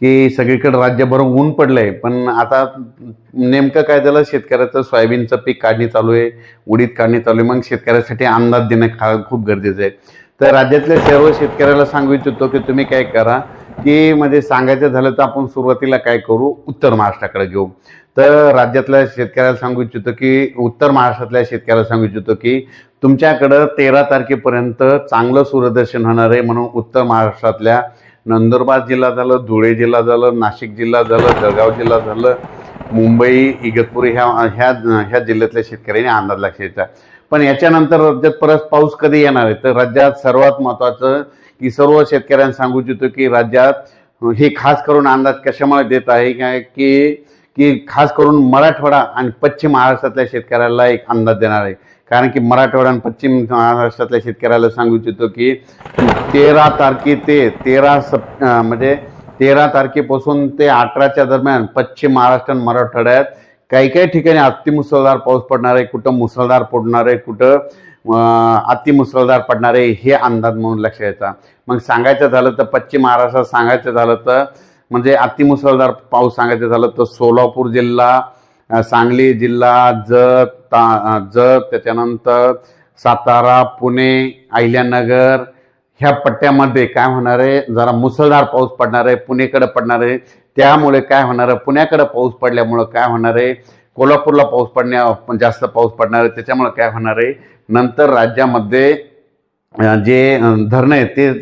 की सगळीकडे राज्यभर ऊन पडलंय. पण आता नेमकं काय झालं? शेतकऱ्याचं सोयाबीनचं पीक काढणी चालू आहे. उडीद काढणी चालू आहे. मग शेतकऱ्यासाठी अंदाज देणं खा खूप गरजेचं आहे. तर राज्यातल्या सर्व शेतकऱ्याला सांगू इच्छितो की तुम्ही काय करा की म्हणजे सांगायचं झालं तर आपण सुरुवातीला काय करू? उत्तर महाराष्ट्राकडे घेऊ. तर राज्यातल्या शेतकऱ्याला सांगू इच्छितो की उत्तर महाराष्ट्रातल्या शेतकऱ्याला सांगू इच्छितो की तुमच्याकडं तेरा तारखेपर्यंत चांगलं सूर्यदर्शन होणार आहे म्हणून उत्तर महाराष्ट्रातल्या नंदुरबार जिल्हा झालं धुळे जिल्हा झालं नाशिक जिल्हा झालं जळगाव जिल्हा झालं मुंबई इगतपुरी ह्या ह्या ह्या जिल्ह्यातल्या शेतकऱ्यांनी अंदाज लक्षायचा पण याच्यानंतर राज्यात परत पाऊस कधी येणार आहे? तर राज्यात सर्वात महत्त्वाचं की सर्व शेतकऱ्यांना सांगू इच्छितो की राज्यात हे खास करून अंदाज कशामुळे देत आहे? काय की की खास करून मराठवाडा आणि पश्चिम महाराष्ट्रातल्या शेतकऱ्याला एक अंदाज देणार आहे? कारण की मराठवाडा आणि पश्चिम महाराष्ट्रातल्या शेतकऱ्याला सांगू इच्छितो की तेरा तारखे ते तेरा सप म्हणजे तेरा तारखेपासून ते अठराच्या दरम्यान पश्चिम महाराष्ट्र आणि मराठवाड्यात काही काही ठिकाणी अतिमुसळधार पाऊस पडणार आहे कुठं मुसळधार पडणार आहे कुठं अतिमुसळधार पडणार आहे हे अंदाज म्हणून लक्ष यायचा मग सांगायचं झालं तर पश्चिम महाराष्ट्रात सांगायचं झालं तर म्हणजे अतिमुसळधार पाऊस सांगायचं झालं तर सोलापूर जिल्हा सांगली जिल्हा जत ता जत त्याच्यानंतर सातारा पुणे अहिल्यानगर ह्या पट्ट्यामध्ये काय होणार आहे? जरा मुसळधार पाऊस पडणार आहे पुणेकडे पडणार आहे. त्यामुळे काय होणार आहे? पुण्याकडे पाऊस पडल्यामुळं काय होणार आहे? कोल्हापूरला पाऊस पडण्या जास्त पाऊस पडणार आहे. त्याच्यामुळे काय होणार आहे? नंतर राज्यामध्ये जे धरणं आहेत ते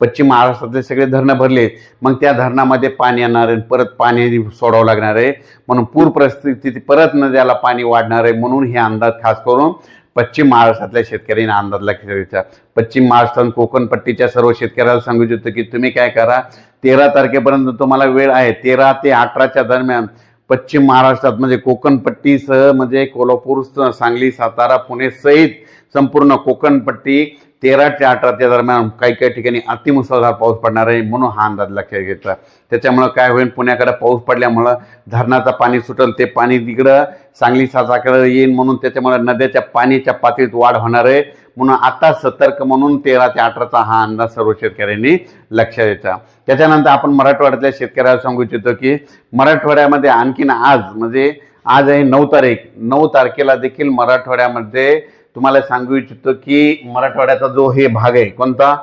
पश्चिम महाराष्ट्रातले सगळे धरणं भरले मग त्या धरणामध्ये पाणी येणार आहे परत पाणी सोडावं लागणार आहे. म्हणून पूर परिस्थिती परत नद्याला पाणी वाढणार आहे म्हणून हे अंदाज खास करून पश्चिम महाराष्ट्रातल्या शेतकऱ्यांनी अंदाज लक्षात पश्चिम महाराष्ट्र कोकणपट्टीच्या कोकण पट्टीच्या सर्व शेतकऱ्याला सांगू इच्छितो की तुम्ही काय करा तेरा तारखेपर्यंत तुम्हाला वेळ आहे. तेरा ते अठराच्या दरम्यान पश्चिम महाराष्ट्रात म्हणजे कोकण पट्टीसह म्हणजे कोल्हापूर सांगली सातारा पुणे सहित संपूर्ण कोकणपट्टी तेरा ते अठराच्या दरम्यान काही काही ठिकाणी अतिमुसळधार पाऊस पडणार आहे म्हणून हा अंदाज लक्षात घ्यायचा त्याच्यामुळं काय होईल? पुण्याकडे पाऊस पडल्यामुळं धरणाचं पाणी सुटल ते पाणी तिकडं सांगली साताकडे येईल म्हणून त्याच्यामुळे नद्याच्या पाण्याच्या पातळीत वाढ होणार आहे म्हणून आता सतर्क म्हणून तेरा ते अठराचा हा अंदाज सर्व शेतकऱ्यांनी लक्ष द्यायचा त्याच्यानंतर आपण मराठवाड्यातल्या शेतकऱ्याला सांगू इच्छितो की मराठवाड्यामध्ये आणखीन आज म्हणजे आज आहे नऊ तारीख. नऊ तारखेला देखील मराठवाड्यामध्ये तुम्हाला सांगू इच्छितो की मराठवाड्याचा जो हे भाग आहे कोणता?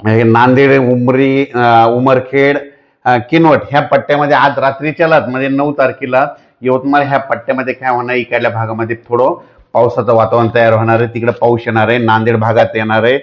हे नांदेड उमरी उमरखेड किनवट ह्या पट्ट्यामध्ये आज रात्रीच्यालाच म्हणजे नऊ तारखेला यवतमाळ ह्या पट्ट्यामध्ये काय होणार इकडल्या भागामध्ये थोडं पावसाचं वातावरण तयार होणार आहे तिकडे पाऊस येणार आहे नांदेड भागात येणार आहे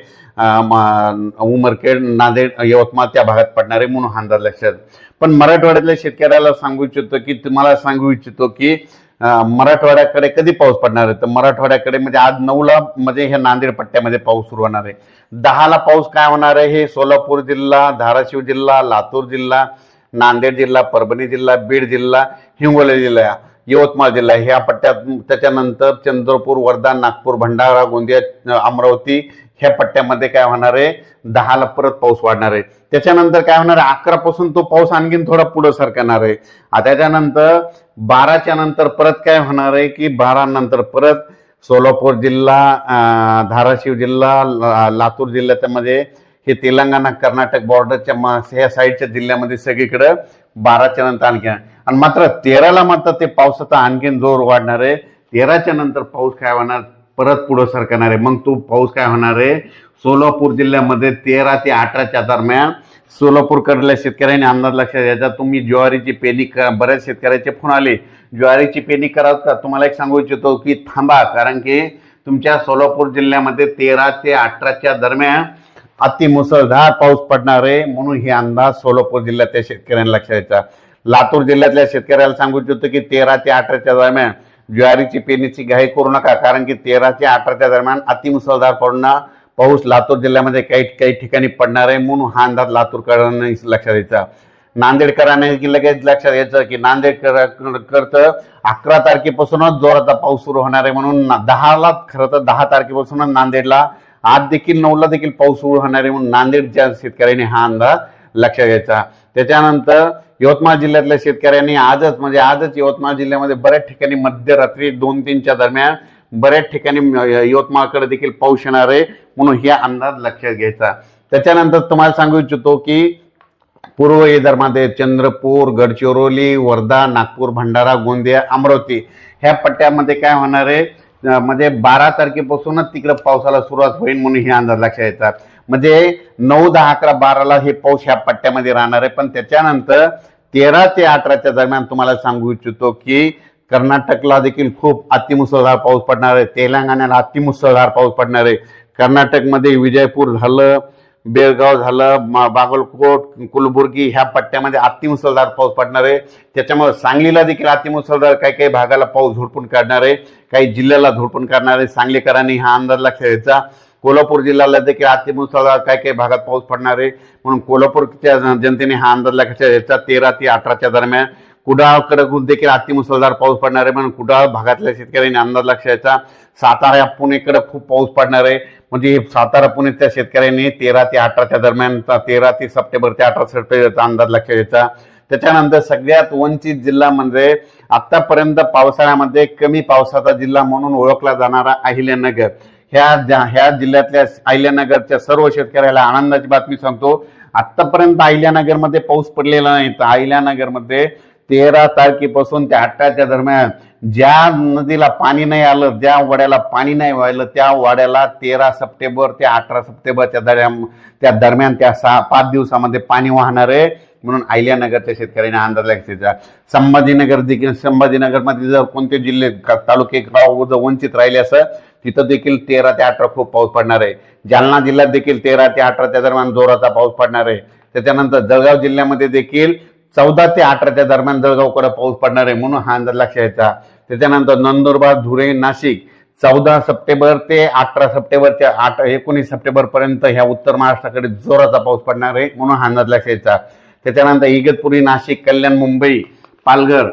उमरखेड नांदेड यवतमाळ त्या भागात पडणार आहे म्हणून हा अंदाज लक्षात. पण मराठवाड्यातल्या शेतकऱ्याला सांगू इच्छितो की तुम्हाला सांगू इच्छितो की मराठवाड्याकडे कधी पाऊस पडणार आहे? तर मराठवाड्याकडे म्हणजे आज नऊला म्हणजे ह्या नांदेड पट्ट्यामध्ये पाऊस सुरू होणार आहे. दहाला पाऊस काय होणार आहे? हे सोलापूर जिल्हा धाराशिव जिल्हा लातूर जिल्हा नांदेड जिल्हा परभणी जिल्हा बीड जिल्हा हिंगोली जिल्हा. यवतमाळ जिल्हा ह्या पट्ट्यात त्याच्यानंतर चंद्रपूर वर्धा नागपूर भंडारा गोंदिया अमरावती ह्या पट्ट्यामध्ये काय होणार आहे? दहाला परत पाऊस वाढणार आहे. त्याच्यानंतर काय होणार आहे? अकरा पासून तो पाऊस आणखीन थोडा पुढे सरकणार आहे. त्याच्यानंतर बाराच्या नंतर परत काय होणार आहे की बारा नंतर परत सोलापूर जिल्हा धाराशिव जिल्हा लातूर जिल्ह्याच्यामध्ये हे तेलंगणा कर्नाटक बॉर्डरच्या ह्या साईडच्या जिल्ह्यामध्ये सगळीकडं बाराच्या नंतर आणखी आणि मात्र तेराला मात्र ते पावसाचा आणखीन जोर वाढणार आहे. तेराच्या नंतर पाऊस काय होणार? परत पुढं सरकणार आहे. मग तो पाऊस काय होणार आहे? सोलापूर जिल्ह्यामध्ये तेरा ते अठराच्या दरम्यान सोलापूरकडल्या शेतकऱ्यांनी अंदाज लक्षात घ्यायचा. तुम्ही ज्वारीची पेरणी करा. बऱ्याच शेतकऱ्याचे फोन आले. ज्वारीची पेरणी कराल का? तुम्हाला एक सांगू इच्छितो की थांबा. कारण की तुमच्या सोलापूर जिल्ह्यामध्ये तेरा ते अठराच्या दरम्यान अति मुसळधार पाऊस पडणार आहे. म्हणून हे अंदाज सोलापूर जिल्ह्यातल्या शेतकऱ्यांना लक्षात द्यायचा. लातूर जिल्ह्यातल्या शेतकऱ्याला सांगू इच्छितो की तेरा ते अठराच्या दरम्यान ज्वारीची पेरणीची घाई करू नका. कारण की तेरा ते अठराच्या दरम्यान अतिमुसळधार पडणार. पाऊस लातूर जिल्ह्यामध्ये काही काही ठिकाणी पडणार आहे. म्हणून हा अंदाज लातूरकरांनी लक्षात द्यायचा. नांदेडकरांनी की लगेच लक्षात यायचं की नांदेडकर अकरा तारखेपासूनच जोराचा पाऊस सुरू होणार आहे. म्हणून दहाला खरं तर दहा तारखेपासूनच नांदेडला आज देखील नऊला देखील पाऊस सुरू होणार आहे म्हणून नांदेडच्या शेतकऱ्यांनी हा अंदाज लक्षात घ्यायचा. त्याच्यानंतर यवतमाळ जिल्ह्यातल्या शेतकऱ्यांनी आजच म्हणजे आजच यवतमाळ जिल्ह्यामध्ये बऱ्याच ठिकाणी मध्यरात्री दोन तीनच्या दरम्यान बऱ्याच ठिकाणी यवतमाळकडे देखील पाऊस येणार आहे म्हणून हे अंदाज लक्षात घ्यायचा. त्याच्यानंतर तुम्हाला सांगू इच्छितो की पूर्व विदर्भामध्ये चंद्रपूर गडचिरोली वर्धा नागपूर भंडारा गोंदिया अमरावती ह्या पट्ट्यामध्ये काय होणार आहे? म्हणजे बारा तारखेपासूनच तिकडं पावसाला सुरुवात होईल म्हणून हे अंदाज लक्षात येतात. म्हणजे नऊ दहा अकरा बाराला हे पाऊस ह्या पट्ट्यामध्ये राहणार आहे. पण त्याच्यानंतर तेरा ते अठराच्या दरम्यान तुम्हाला सांगू इच्छितो की कर्नाटकला देखील खूप अतिमुसळधार पाऊस पडणार आहे. तेलंगणाला अतिमुसळधार पाऊस पडणार आहे. कर्नाटकमध्ये विजयपूर झालं बेळगाव झालं मा- बागलकोट कुलबुर्गी ह्या पट्ट्यामध्ये अतिमुसळधार पाऊस पडणार आहे. त्याच्यामुळे सांगलीला देखील अतिमुसळधार काही काही भागाला पाऊस झोडपून काढणार आहे. काही जिल्ह्याला झोडपून काढणार आहे. सांगलीकरांनी हा अंदाज लक्षात घ्यायचा. कोल्हापूर जिल्ह्याला देखील अतिमुसळधार काही काही भागात पाऊस पडणार आहे. म्हणून कोल्हापूरच्या जनतेने हा अंदाज लक्षात घ्यायचा. तेरा ते अठराच्या दरम्यान कुडाळकडे देखील अतिमुसळधार पाऊस पडणार आहे. म्हणून कुडाळ भागातल्या शेतकऱ्यांनी अंदाज लक्ष द्यायचा. सातारा या पुणेकडे खूप पाऊस पडणार आहे. म्हणजे हे सातारा पुणेच्या शेतकऱ्यांनी तेरा ते अठराच्या दरम्यान तेरा ते सप्टेंबर ते अठरा सप्टेंबरचा अंदाज लक्षात घ्यायचा त्याच्यानंतर सगळ्यात वंचित जिल्हा म्हणजे आतापर्यंत पावसाळ्यामध्ये कमी पावसाचा जिल्हा म्हणून ओळखला जाणारा अहिल्यानगर. ह्या ह्या जिल्ह्यातल्या अहिल्यानगरच्या सर्व शेतकऱ्याला आनंदाची बातमी सांगतो. आतापर्यंत अहिल्यानगरमध्ये पाऊस पडलेला नाही. तर अहिल्यानगरमध्ये तेरा तारखेपासून ते अठराच्या दरम्यान ज्या नदीला पाणी नाही आलं ज्या वाड्याला पाणी नाही व्हायलं त्या वाड्याला तेरा सप्टेंबर ते अठरा सप्टेंबरच्या दरम्यान त्या दरम्यान त्या सहा पाच दिवसामध्ये पाणी वाहणार आहे. म्हणून अहिल्यानगरच्या शेतकऱ्यांनी अंदाज लागतेचा संभाजीनगर देखील संभाजीनगरमध्ये जर कोणते जिल्हे तालुके गाव जर वंचित राहिले असं तिथं देखील तेरा ते अठरा खूप पाऊस पडणार आहे. जालना जिल्ह्यात देखील तेरा ते अठराच्या दरम्यान जोराचा पाऊस पडणार आहे. त्याच्यानंतर जळगाव जिल्ह्यामध्ये देखील चौदा ते अठराच्या दरम्यान जळगावकडे पाऊस पडणार आहे म्हणून हा अंदाज लक्षात घ्यायचा त्याच्यानंतर नंदुरबार धुळे नाशिक चौदा सप्टेंबर ते अठरा सप्टेंबरच्या आठ एकोणीस सप्टेंबर पर्यंत ह्या उत्तर महाराष्ट्राकडे जोराचा पाऊस पडणार आहे म्हणून हा अंदाज लक्षात घ्यायचा त्याच्यानंतर इगतपुरी नाशिक कल्याण मुंबई पालघर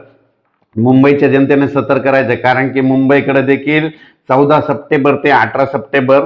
मुंबईच्या जनतेने सतर्क करायचं कारण की मुंबईकडे देखील चौदा सप्टेंबर ते अठरा सप्टेंबर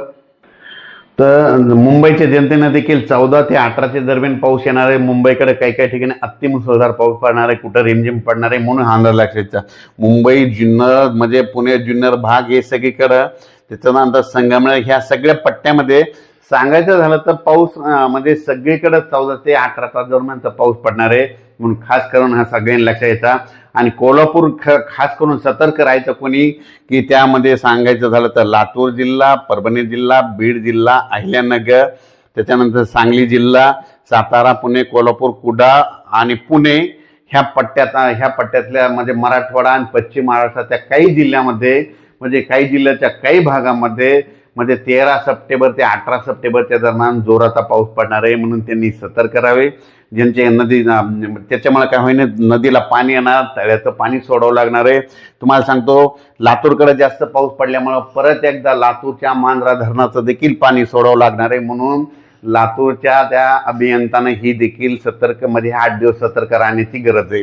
तर मुंबईच्या जनतेनं देखील चौदा ते अठराच्या दरम्यान पाऊस येणार आहे. मुंबईकडे काही काही ठिकाणी अतिमुसळधार पाऊस पडणार आहे. कुठं रिमझिम पडणार आहे म्हणून हा अंदाज लक्षात मुंबई जुन्नर म्हणजे पुणे जुन्नर भाग हे सगळीकडं त्याच्यानंतर संगमनेर ह्या सगळ्या पट्ट्यामध्ये सांगायचं झालं तर पाऊस म्हणजे सगळीकडे चौदा ते अठरा तास दरम्यानचा पाऊस पडणार आहे. म्हणून खास करून हा सगळ्यांनी लक्षात यायचा आणि कोल्हापूर ख खास करून सतर्क राहायचं कोणी की त्यामध्ये सांगायचं झालं तर लातूर जिल्हा परभणी जिल्हा बीड जिल्हा अहिल्यानगर त्याच्यानंतर सांगली जिल्हा सातारा पुणे कोल्हापूर कुडा आणि पुणे ह्या पट्ट्यात ह्या पट्ट्यातल्या म्हणजे मराठवाडा आणि पश्चिम महाराष्ट्राच्या काही जिल्ह्यामध्ये म्हणजे काही जिल्ह्याच्या काही भागामध्ये म्हणजे तेरा सप्टेंबर ते अठरा सप्टेंबरच्या दरम्यान जोराचा पाऊस पडणार आहे म्हणून त्यांनी सतर्क करावे ज्यांचे नदी त्याच्यामुळे काय होईन नदीला पाणी येणार तळ्याचं पाणी सोडावं लागणार आहे. तुम्हाला सांगतो लातूरकडे जास्त पाऊस पडल्यामुळं परत एकदा लातूरच्या मांजरा धरणाचं देखील पाणी सोडावं लागणार आहे. म्हणून लातूरच्या त्या अभियंतानं ही देखील सतर्कमध्ये आठ दिवस सतर्क राहण्याची गरज आहे.